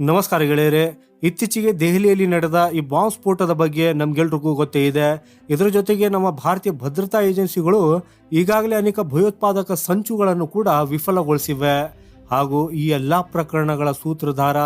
ನಮಸ್ಕಾರ ಗೆಳೆಯರೆ. ಇತ್ತೀಚೆಗೆ ದೆಹಲಿಯಲ್ಲಿ ನಡೆದ ಈ ಬಾಂಬ್ ಸ್ಫೋಟದ ಬಗ್ಗೆ ನಮ್ಗೆಲ್ರಿಗೂ ಗೊತ್ತೇ ಇದೆ. ಇದರ ಜೊತೆಗೆ ನಮ್ಮ ಭಾರತೀಯ ಭದ್ರತಾ ಏಜೆನ್ಸಿಗಳು ಈಗಾಗಲೇ ಅನೇಕ ಭಯೋತ್ಪಾದಕ ಸಂಚುಗಳನ್ನು ಕೂಡ ವಿಫಲಗೊಳಿಸಿವೆ. ಹಾಗೂ ಈ ಎಲ್ಲಾ ಪ್ರಕರಣಗಳ ಸೂತ್ರಧಾರ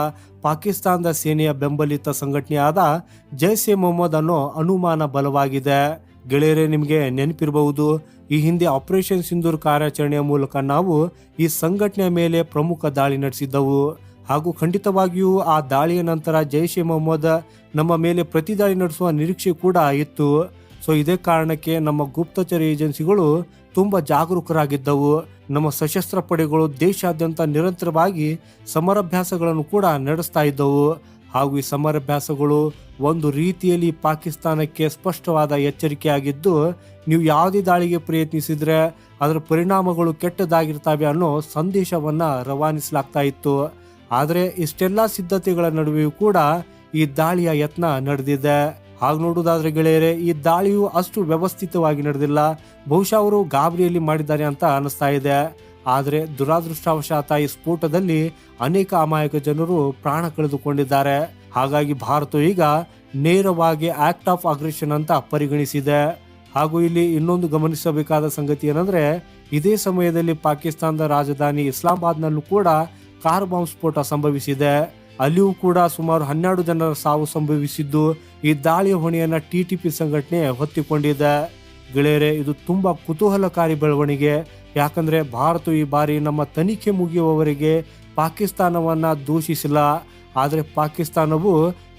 ಪಾಕಿಸ್ತಾನದ ಸೇನೆಯ ಬೆಂಬಲಿತ ಸಂಘಟನೆಯಾದ ಜೈಸ್ ಎ ಮೊಹಮ್ಮದ್ ಅನ್ನೋ ಅನುಮಾನ ಬಲವಾಗಿದೆ. ಗೆಳೆಯರೆ, ನಿಮಗೆ ನೆನಪಿರಬಹುದು, ಈ ಹಿಂದೆ ಆಪರೇಷನ್ ಸಿಂಧೂರ್ ಕಾರ್ಯಾಚರಣೆಯ ಮೂಲಕ ನಾವು ಈ ಸಂಘಟನೆಯ ಮೇಲೆ ಪ್ರಮುಖ ದಾಳಿ ನಡೆಸಿದ್ದವು. ಹಾಗೂ ಖಂಡಿತವಾಗಿಯೂ ಆ ದಾಳಿಯ ನಂತರ ಜೈಷ್ ಎ ಮೊಹಮ್ಮದ್ ನಮ್ಮ ಮೇಲೆ ಪ್ರತಿದಾಳಿ ನಡೆಸುವ ನಿರೀಕ್ಷೆ ಕೂಡ ಇತ್ತು. ಸೊ ಇದೇ ಕಾರಣಕ್ಕೆ ನಮ್ಮ ಗುಪ್ತಚರ ಏಜೆನ್ಸಿಗಳು ತುಂಬ ಜಾಗರೂಕರಾಗಿದ್ದವು. ನಮ್ಮ ಸಶಸ್ತ್ರ ಪಡೆಗಳು ದೇಶಾದ್ಯಂತ ನಿರಂತರವಾಗಿ ಸಮರಾಭ್ಯಾಸಗಳನ್ನು ಕೂಡ ನಡೆಸ್ತಾ ಇದ್ದವು. ಹಾಗೂ ಈ ಸಮರಾಭ್ಯಾಸಗಳು ಒಂದು ರೀತಿಯಲ್ಲಿ ಪಾಕಿಸ್ತಾನಕ್ಕೆ ಸ್ಪಷ್ಟವಾದ ಎಚ್ಚರಿಕೆಯಾಗಿದ್ದು, ನೀವು ಯಾವುದೇ ದಾಳಿಗೆ ಪ್ರಯತ್ನಿಸಿದರೆ ಅದರ ಪರಿಣಾಮಗಳು ಕೆಟ್ಟದಾಗಿರ್ತವೆ ಅನ್ನೋ ಸಂದೇಶವನ್ನು ರವಾನಿಸಲಾಗ್ತಾ ಇತ್ತು. ಆದರೆ ಇಷ್ಟೆಲ್ಲ ಸಿದ್ಧತೆಗಳ ನಡುವೆಯೂ ಕೂಡ ಈ ದಾಳಿಯ ಯತ್ನ ನಡೆದಿದೆ. ಹಾಗ ನೋಡುವುದಾದ್ರೆ ಗೆಳೆಯರೆ, ಈ ದಾಳಿಯು ಅಷ್ಟು ವ್ಯವಸ್ಥಿತವಾಗಿ ನಡೆದಿಲ್ಲ. ಬಹುಶಃ ಅವರು ಗಾಬರಿಯಲ್ಲಿ ಮಾಡಿದ್ದಾರೆ ಅಂತ ಅನಿಸ್ತಾ ಇದೆ. ಆದರೆ ದುರಾದೃಷ್ಟವಶಾತ ಈ ಸ್ಫೋಟದಲ್ಲಿ ಅನೇಕ ಅಮಾಯಕ ಜನರು ಪ್ರಾಣ ಕಳೆದುಕೊಂಡಿದ್ದಾರೆ. ಹಾಗಾಗಿ ಭಾರತ ಈಗ ನೇರವಾಗಿ ಆಕ್ಟ್ ಆಫ್ ಅಗ್ರೆಷನ್ ಅಂತ ಪರಿಗಣಿಸಿದೆ. ಹಾಗೂ ಇಲ್ಲಿ ಇನ್ನೊಂದು ಗಮನಿಸಬೇಕಾದ ಸಂಗತಿ ಏನಂದ್ರೆ, ಇದೇ ಸಮಯದಲ್ಲಿ ಪಾಕಿಸ್ತಾನದ ರಾಜಧಾನಿ ಇಸ್ಲಾಮಾಬಾದ್ನಲ್ಲೂ ಕೂಡ ಕಾರ್ ಬಾಂಬ್ ಸ್ಫೋಟ ಸಂಭವಿಸಿದೆ. ಅಲ್ಲಿಯೂ ಕೂಡ ಸುಮಾರು ಹನ್ನೆರಡು ಜನರ ಸಾವು ಸಂಭವಿಸಿದ್ದು, ಈ ದಾಳಿಯ ಹೊಣೆಯನ್ನ ಟಿಟಿಪಿ ಸಂಘಟನೆ ಹೊತ್ತಿಕೊಂಡಿದೆ. ಗೆಳೆಯರೆ, ಇದು ತುಂಬಾ ಕುತೂಹಲಕಾರಿ ಬೆಳವಣಿಗೆ. ಯಾಕಂದ್ರೆ ಭಾರತ ಈ ಬಾರಿ ನಮ್ಮ ತನಿಖೆ ಮುಗಿಯುವವರೆಗೆ ಪಾಕಿಸ್ತಾನವನ್ನ ದೂಷಿಸಿಲ್ಲ. ಆದರೆ ಪಾಕಿಸ್ತಾನವು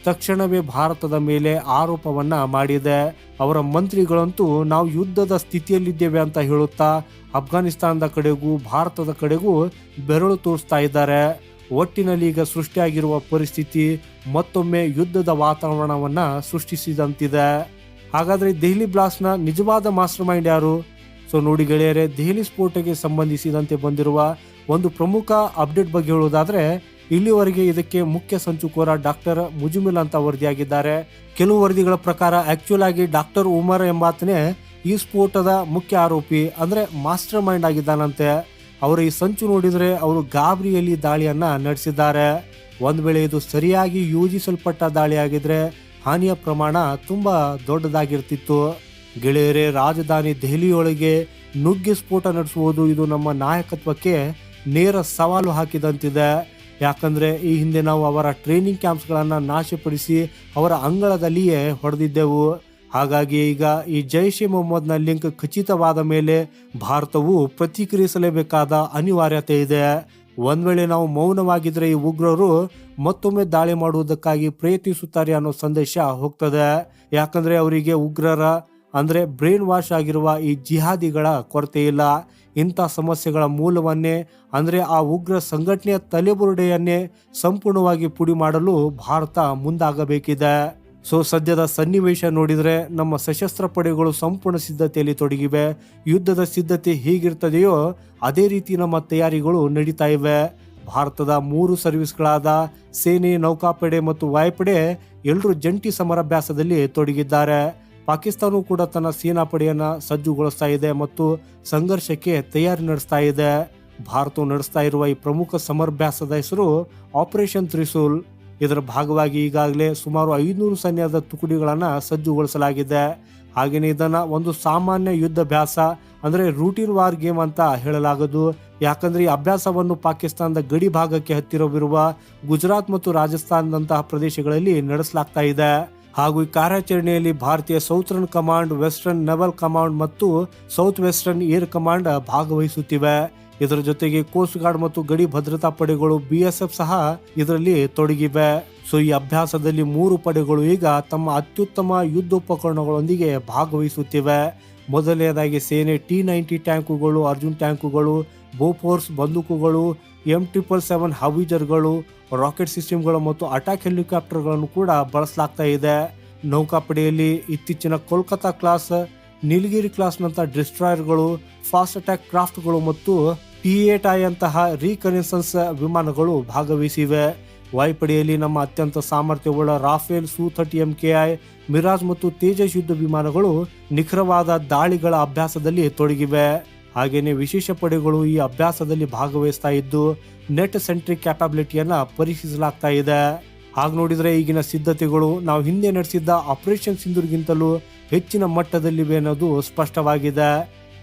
ತಕ್ಷಣವೇ ಭಾರತದ ಮೇಲೆ ಆರೋಪವನ್ನ ಮಾಡಿದೆ. ಅವರ ಮಂತ್ರಿಗಳಂತೂ ನಾವು ಯುದ್ಧದ ಸ್ಥಿತಿಯಲ್ಲಿದ್ದೇವೆ ಅಂತ ಹೇಳುತ್ತಾ ಅಫ್ಘಾನಿಸ್ತಾನದ ಕಡೆಗೂ ಭಾರತದ ಕಡೆಗೂ ಬೆರಳು ತೋರಿಸ್ತಾ ಇದ್ದಾರೆ. ಒಟ್ಟಿನಲ್ಲಿ ಈಗ ಸೃಷ್ಟಿಯಾಗಿರುವ ಪರಿಸ್ಥಿತಿ ಮತ್ತೊಮ್ಮೆ ಯುದ್ಧದ ವಾತಾವರಣವನ್ನ ಸೃಷ್ಟಿಸಿದಂತಿದೆ. ಹಾಗಾದ್ರೆ ದೆಹಲಿ ಬ್ಲಾಸ್ಟ್ನ ನಿಜವಾದ ಮಾಸ್ಟರ್ ಮೈಂಡ್ ಯಾರು? ಸೊ ನೋಡಿ ಗೆಳೆಯರೆ, ದೆಹಲಿ ಸ್ಫೋಟಕ್ಕೆ ಸಂಬಂಧಿಸಿದಂತೆ ಬಂದಿರುವ ಒಂದು ಪ್ರಮುಖ ಅಪ್ಡೇಟ್ ಬಗ್ಗೆ ಹೇಳುವುದಾದ್ರೆ ಇಲ್ಲಿವರೆಗೆ ಇದಕ್ಕೆ ಮುಖ್ಯ ಸಂಚುಕೋರ ಡಾಕ್ಟರ್ ಮುಜುಮಿಲ್ ಅಂತ ವರದಿಯಾಗಿದ್ದಾರೆ. ಕೆಲವು ವರದಿಗಳ ಪ್ರಕಾರ ಆಕ್ಚುಲ್ ಆಗಿ ಡಾಕ್ಟರ್ ಉಮರ್ ಎಂಬಾತನೇ ಈ ಸ್ಫೋಟದ ಮುಖ್ಯ ಆರೋಪಿ, ಅಂದ್ರೆ ಮಾಸ್ಟರ್ ಮೈಂಡ್ ಆಗಿದ್ದಾನಂತೆ. ಅವರು ಈ ಸಂಚು ನೋಡಿದ್ರೆ ಅವರು ಗಾಬರಿಯಲ್ಲಿ ದಾಳಿಯನ್ನ ನಡೆಸಿದ್ದಾರೆ. ಒಂದ್ ವೇಳೆ ಇದು ಸರಿಯಾಗಿ ಯೋಜಿಸಲ್ಪಟ್ಟ ದಾಳಿಯಾಗಿದ್ರೆ ಹಾನಿಯ ಪ್ರಮಾಣ ತುಂಬಾ ದೊಡ್ಡದಾಗಿರ್ತಿತ್ತು. ಗೆಳೆಯರೇ, ರಾಜಧಾನಿ ದೆಹಲಿಯೊಳಗೆ ನುಗ್ಗಿ ಸ್ಫೋಟ ನಡೆಸುವುದು ಇದು ನಮ್ಮ ನಾಯಕತ್ವಕ್ಕೆ ನೇರ ಸವಾಲು ಹಾಕಿದಂತಿದೆ. ಯಾಕಂದ್ರೆ ಈ ಹಿಂದೆ ನಾವು ಅವರ ಟ್ರೈನಿಂಗ್ ಕ್ಯಾಂಪ್ಸ್ಗಳನ್ನು ನಾಶಪಡಿಸಿ ಅವರ ಅಂಗಳದಲ್ಲಿಯೇ ಹೊಡೆದಿದ್ದೆವು. ಹಾಗಾಗಿ ಈಗ ಈ ಜೈಷ್ ಎ ಮೊಹಮ್ಮದ್ನ ಲಿಂಕ್ ಖಚಿತವಾದ ಮೇಲೆ ಭಾರತವು ಪ್ರತಿಕ್ರಿಯಿಸಲೇಬೇಕಾದ ಅನಿವಾರ್ಯತೆ ಇದೆ. ಒಂದು ವೇಳೆ ನಾವು ಮೌನವಾಗಿದ್ರೆ ಈ ಉಗ್ರರು ಮತ್ತೊಮ್ಮೆ ದಾಳಿ ಮಾಡುವುದಕ್ಕಾಗಿ ಪ್ರಯತ್ನಿಸುತ್ತಾರೆ ಅನ್ನೋ ಸಂದೇಶ ಹೋಗ್ತದೆ. ಯಾಕಂದ್ರೆ ಅವರಿಗೆ ಉಗ್ರರ ಅಂದ್ರೆ ಬ್ರೈನ್ ವಾಶ್ ಆಗಿರುವ ಈ ಜಿಹಾದಿಗಳ ಕೊರತೆ ಇಲ್ಲ ಇಂಥ ಸಮಸ್ಯೆಗಳ ಮೂಲವನ್ನೇ, ಅಂದರೆ ಆ ಉಗ್ರ ಸಂಘಟನೆಯ ತಲೆಬುರುಡೆಯನ್ನೇ ಸಂಪೂರ್ಣವಾಗಿ ಪುಡಿ ಮಾಡಲು ಭಾರತ ಮುಂದಾಗಬೇಕಿದೆ. ಸೊ, ಸದ್ಯದ ಸನ್ನಿವೇಶ ನೋಡಿದರೆ ನಮ್ಮ ಸಶಸ್ತ್ರ ಪಡೆಗಳು ಸಂಪೂರ್ಣ ಸಿದ್ಧತೆಯಲ್ಲಿ ತೊಡಗಿವೆ. ಯುದ್ಧದ ಸಿದ್ಧತೆ ಹೇಗಿರ್ತದೆಯೋ ಅದೇ ರೀತಿ ನಮ್ಮ ತಯಾರಿಗಳು ನಡೀತಾ ಇವೆ. ಭಾರತದ ಮೂರು ಸರ್ವಿಸ್ಗಳಾದ ಸೇನೆ, ನೌಕಾಪಡೆ ಮತ್ತು ವಾಯುಪಡೆ ಎಲ್ಲರೂ ಜಂಟಿ ಸಮರಾಭ್ಯಾಸದಲ್ಲಿ ತೊಡಗಿದ್ದಾರೆ. ಪಾಕಿಸ್ತಾನವೂ ಕೂಡ ತನ್ನ ಸೇನಾ ಪಡೆಯನ್ನ ಸಜ್ಜುಗೊಳಿಸ್ತಾ ಇದೆ ಮತ್ತು ಸಂಘರ್ಷಕ್ಕೆ ತಯಾರಿ ನಡೆಸ್ತಾ ಇದೆ. ಭಾರತವು ನಡೆಸ್ತಾ ಇರುವ ಈ ಪ್ರಮುಖ ಸಮರಭ್ಯಾಸದ ಹೆಸರು ಆಪರೇಷನ್ ತ್ರಿಶೂಲ್. ಇದರ ಭಾಗವಾಗಿ ಈಗಾಗಲೇ ಸುಮಾರು ಐನೂರು ಸೈನ್ಯದ ತುಕಡಿಗಳನ್ನ ಸಜ್ಜುಗೊಳಿಸಲಾಗಿದೆ. ಹಾಗೆಯೇ ಇದನ್ನ ಒಂದು ಸಾಮಾನ್ಯ ಯುದ್ಧಾಭ್ಯಾಸ ಅಂದ್ರೆ ರೂಟೀನ್ ವಾರ್ ಗೇಮ್ ಅಂತ ಹೇಳಲಾಗದು. ಯಾಕಂದ್ರೆ ಈ ಅಭ್ಯಾಸವನ್ನು ಪಾಕಿಸ್ತಾನದ ಗಡಿ ಭಾಗಕ್ಕೆ ಹತ್ತಿರವಿರುವ ಗುಜರಾತ್ ಮತ್ತು ರಾಜಸ್ಥಾನದಂತಹ ಪ್ರದೇಶಗಳಲ್ಲಿ ನಡೆಸಲಾಗ್ತಾ ಇದೆ. ಹಾಗೂ ಈ ಕಾರ್ಯಾಚರಣೆಯಲ್ಲಿ ಭಾರತೀಯ southern command, western naval command ಮತ್ತು ಸೌತ್ ವೆಸ್ಟರ್ನ್ ಏರ್ ಕಮಾಂಡ್ ಭಾಗವಹಿಸುತ್ತಿವೆ. ಇದರ ಜೊತೆಗೆ ಕೋಸ್ಟ್ ಗಾರ್ಡ್ ಮತ್ತು ಗಡಿ ಭದ್ರತಾ ಪಡೆಗಳು ಬಿ ಎಸ್ ಎಫ್ ಸಹ ಇದರಲ್ಲಿ ತೊಡಗಿವೆ. ಸೊ, ಈ ಅಭ್ಯಾಸದಲ್ಲಿ ಮೂರು ಪಡೆಗಳು ಈಗ ತಮ್ಮ ಅತ್ಯುತ್ತಮ ಯುದ್ಧೋಪಕರಣಗಳೊಂದಿಗೆ ಭಾಗವಹಿಸುತ್ತಿವೆ. ಮೊದಲನೇದಾಗಿ ಸೇನೆ ಟಿ ನೈಂಟಿ ಟ್ಯಾಂಕುಗಳು, ಅರ್ಜುನ್ ಟ್ಯಾಂಕುಗಳು ಬೋಫೋರ್ಸ್ ಬಂದೂಕುಗಳು ಎಂ ಟ್ರಿಪಲ್ ಸೆವೆನ್ ಹವಿಜರ್ಗಳು ರಾಕೆಟ್ ಸಿಸ್ಟಮ್ಗಳು ಮತ್ತು ಅಟ್ಯಾಕ್ ಹೆಲಿಕಾಪ್ಟರ್ಗಳನ್ನು ಕೂಡ ಬಳಸಲಾಗ್ತಾ ಇದೆ. ನೌಕಾಪಡೆಯಲ್ಲಿ ಇತ್ತೀಚಿನ ಕೋಲ್ಕತಾ ಕ್ಲಾಸ್ ನೀಲಗಿರಿ ಕ್ಲಾಸ್ನಂತಹ ಡಿಸ್ಟ್ರಾಯರ್ಗಳು ಫಾಸ್ಟ್ ಅಟ್ಯಾಕ್ ಕ್ರಾಫ್ಟ್ಗಳು ಮತ್ತು ಪಿ ಐ ಅಂತಹ ರೀಕನೆಸನ್ಸ್ ವಿಮಾನಗಳು ಭಾಗವಹಿಸಿವೆ. ವಾಯುಪಡೆಯಲ್ಲಿ ನಮ್ಮ ಅತ್ಯಂತ ಸಾಮರ್ಥ್ಯವುಳ್ಳ Rafale Su thirty M K I Mirage ಮತ್ತು ತೇಜಸ್ ಯುದ್ಧ ವಿಮಾನಗಳು ನಿಖರವಾದ ದಾಳಿಗಳ ಅಭ್ಯಾಸದಲ್ಲಿ ತೊಡಗಿವೆ. ಹಾಗೇನೆ ವಿಶೇಷ ಪಡೆಗಳು ಈ ಅಭ್ಯಾಸದಲ್ಲಿ ಭಾಗವಹಿಸ್ತಾ ಇದ್ದು ನೆಟ್ ಸೆಂಟ್ರಿಕ್ ಕ್ಯಾಪಬಿಲಿಟಿಯನ್ನ ಪರೀಕ್ಷಿಸಲಾಗ್ತಾ ಇದೆ. ಹಾಗೆ ನೋಡಿದ್ರೆ ಈಗಿನ ಸಿದ್ಧತೆಗಳು ನಾವು ಹಿಂದೆ ನಡೆಸಿದ್ದ ಆಪರೇಷನ್ ಸಿಂಧೂರ್ಗಿಂತಲೂ ಹೆಚ್ಚಿನ ಮಟ್ಟದಲ್ಲಿವೆ ಅನ್ನೋದು ಸ್ಪಷ್ಟವಾಗಿದೆ.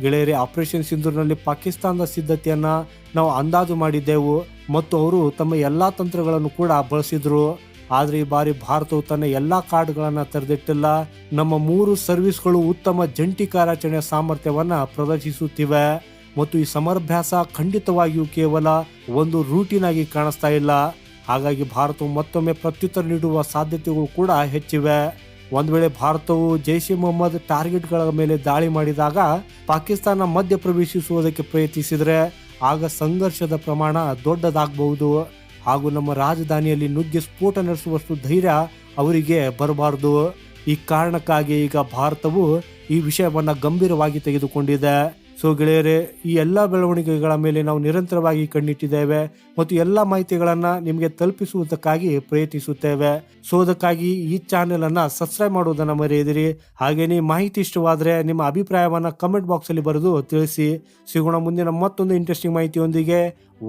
ಗೆಳೆಯರೆ, ಆಪರೇಷನ್ ಸಿಂಧೂರ್ನಲ್ಲಿ ಪಾಕಿಸ್ತಾನದ ಸಿದ್ಧತೆಯನ್ನು ನಾವು ಅಂದಾಜು ಮಾಡಿದ್ದೆವು ಮತ್ತು ಅವರು ತಮ್ಮ ಎಲ್ಲಾ ತಂತ್ರಗಳನ್ನು ಕೂಡ ಬಳಸಿದ್ರು. ಆದ್ರೆ ಈ ಬಾರಿ ಭಾರತವು ತನ್ನ ಎಲ್ಲಾ ಕಾರ್ಡ್ಗಳನ್ನು ತೆರೆದಿಟ್ಟಿಲ್ಲ. ನಮ್ಮ ಮೂರು ಸರ್ವಿಸ್ಗಳು ಉತ್ತಮ ಜಂಟಿ ಕಾರ್ಯಾಚರಣೆ ಸಾಮರ್ಥ್ಯವನ್ನ ಪ್ರದರ್ಶಿಸುತ್ತಿವೆ. ಮತ್ತು ಈ ಸಮರಭ್ಯಾಸ ಖಂಡಿತವಾಗಿಯೂ ಕೇವಲ ಒಂದು ರೂಟೀನ್ ಆಗಿ ಕಾಣಿಸ್ತಾ ಇಲ್ಲ. ಹಾಗಾಗಿ ಭಾರತವು ಮತ್ತೊಮ್ಮೆ ಪ್ರತ್ಯುತ್ತರ ನೀಡುವ ಸಾಧ್ಯತೆಗಳು ಕೂಡ ಹೆಚ್ಚಿವೆ. ಒಂದು ವೇಳೆ ಭಾರತವು ಜೈಷ್ ಎ ಮೊಹಮ್ಮದ್ ಟಾರ್ಗೆಟ್ಗಳ ಮೇಲೆ ದಾಳಿ ಮಾಡಿದಾಗ ಪಾಕಿಸ್ತಾನ ಮಧ್ಯ ಪ್ರವೇಶಿಸುವುದಕ್ಕೆ ಪ್ರಯತ್ನಿಸಿದರೆ ಆಗ ಸಂಘರ್ಷದ ಪ್ರಮಾಣ ದೊಡ್ಡದಾಗಬಹುದು. ಹಾಗೂ ನಮ್ಮ ರಾಜಧಾನಿಯಲ್ಲಿ ನುಗ್ಗಿ ಸ್ಫೋಟ ನಡೆಸುವಷ್ಟು ಧೈರ್ಯ ಅವರಿಗೆ ಬರಬಾರದು. ಈ ಕಾರಣಕ್ಕಾಗಿ ಈಗ ಭಾರತವು ಈ ವಿಷಯವನ್ನ ಗಂಭೀರವಾಗಿ ತೆಗೆದುಕೊಂಡಿದೆ. ಸೊ ಗೆಳೆಯರೇ, ಈ ಎಲ್ಲ ಬೆಳವಣಿಗೆಗಳ ಮೇಲೆ ನಾವು ನಿರಂತರವಾಗಿ ಕಣ್ಣಿಟ್ಟಿದ್ದೇವೆ ಮತ್ತು ಎಲ್ಲ ಮಾಹಿತಿಗಳನ್ನು ನಿಮಗೆ ತಲುಪಿಸುವುದಕ್ಕಾಗಿ ಪ್ರಯತ್ನಿಸುತ್ತೇವೆ. ಸೊ ಅದಕ್ಕಾಗಿ ಈ ಚಾನೆಲ್ ಅನ್ನ ಸಬ್ಸ್ಕ್ರೈಬ್ ಮಾಡುವುದನ್ನು ಮರೆಯದಿರಿ. ಹಾಗೇನೇ ಈ ಮಾಹಿತಿ ಇಷ್ಟವಾದರೆ ನಿಮ್ಮ ಅಭಿಪ್ರಾಯವನ್ನು ಕಮೆಂಟ್ ಬಾಕ್ಸ್ ಅಲ್ಲಿ ಬರೆದು ತಿಳಿಸಿ. ಸಿಗೋಣ ಮುಂದಿನ ಮತ್ತೊಂದು ಇಂಟ್ರೆಸ್ಟಿಂಗ್ ಮಾಹಿತಿಯೊಂದಿಗೆ.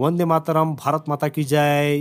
ಒಂದೇ ಮಾತರಂ, ಭಾರತ್ ಮಾತಾ ಕಿ ಜೈ.